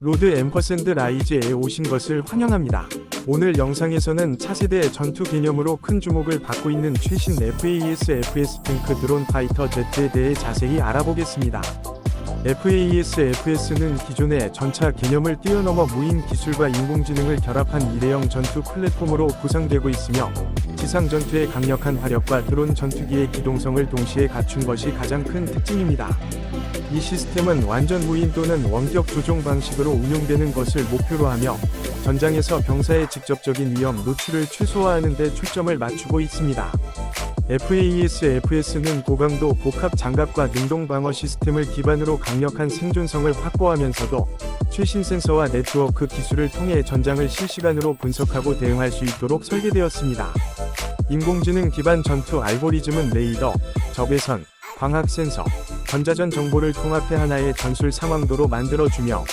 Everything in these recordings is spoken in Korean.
로드 앰퍼샌드 라이즈에 오신 것을 환영합니다. 오늘 영상에서는 차세대 전투 개념으로 큰 주목을 받고 있는 최신 FAES FS 탱크 드론 파이터 Z에 대해 자세히 알아보겠습니다. FAES FS는 기존의 전차 개념을 뛰어넘어 무인 기술과 인공지능을 결합한 일회용 전투 플랫폼으로 구성되고 있으며 지상 전투의 강력한 화력과 드론 전투기의 기동성을 동시에 갖춘 것이 가장 큰 특징입니다. 이 시스템은 완전 무인 또는 원격 조종 방식으로 운용되는 것을 목표로 하며 전장에서 병사의 직접적인 위험 노출을 최소화하는 데 초점을 맞추고 있습니다. FAES FS는 고강도 복합 장갑과 능동 방어 시스템을 기반으로 강력한 생존성을 확보하면서도 최신 센서와 네트워크 기술을 통해 전장을 실시간으로 분석하고 대응할 수 있도록 설계되었습니다. 인공지능 기반 전투 알고리즘은 레이더, 적외선, 광학 센서, 전자전 정보를 통합해 하나의 전술 상황도로 만들어주며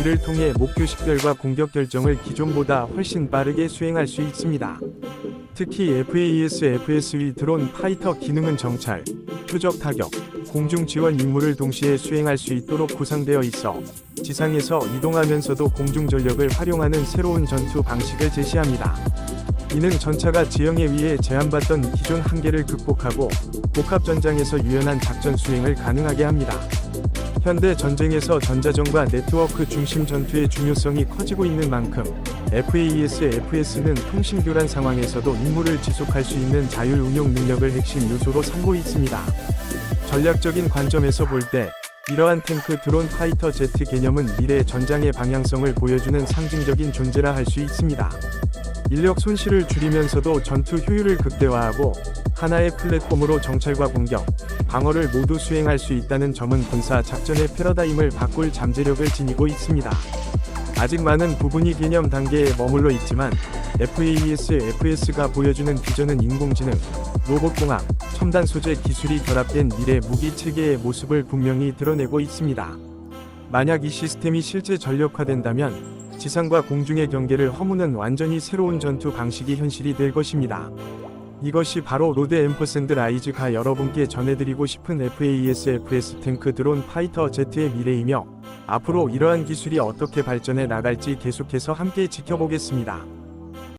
이를 통해 목표 식별과 공격 결정을 기존보다 훨씬 빠르게 수행할 수 있습니다. 특히 FAES FSV 드론 파이터 기능은 정찰, 표적 타격, 공중 지원 임무를 동시에 수행할 수 있도록 구성되어 있어 지상에서 이동하면서도 공중 전력을 활용하는 새로운 전투 방식을 제시합니다. 이는 전차가 지형에 의해 제한받던 기존 한계를 극복하고 복합 전장에서 유연한 작전 수행을 가능하게 합니다. 현대 전쟁에서 전자전과 네트워크 중심 전투의 중요성이 커지고 있는 만큼 FAES FS는 통신 교란 상황에서도 임무를 지속할 수 있는 자율 운용 능력을 핵심 요소로 삼고 있습니다. 전략적인 관점에서 볼 때 이러한 탱크 드론 파이터 제트 개념은 미래 전장의 방향성을 보여주는 상징적인 존재라 할 수 있습니다. 인력 손실을 줄이면서도 전투 효율을 극대화하고 하나의 플랫폼으로 정찰과 공격, 방어를 모두 수행할 수 있다는 점은 군사 작전의 패러다임을 바꿀 잠재력을 지니고 있습니다. 아직 많은 부분이 개념 단계에 머물러 있지만 FAES FS가 보여주는 비전은 인공지능, 로봇공학, 첨단 소재 기술이 결합된 미래 무기 체계의 모습을 분명히 드러내고 있습니다. 만약 이 시스템이 실제 전력화된다면 지상과 공중의 경계를 허무는 완전히 새로운 전투 방식이 현실이 될 것입니다. 이것이 바로 로드 앰퍼샌드 라이즈가 여러분께 전해드리고 싶은 FAES FS 탱크 드론 파이터 Z의 미래이며 앞으로 이러한 기술이 어떻게 발전해 나갈지 계속해서 함께 지켜보겠습니다.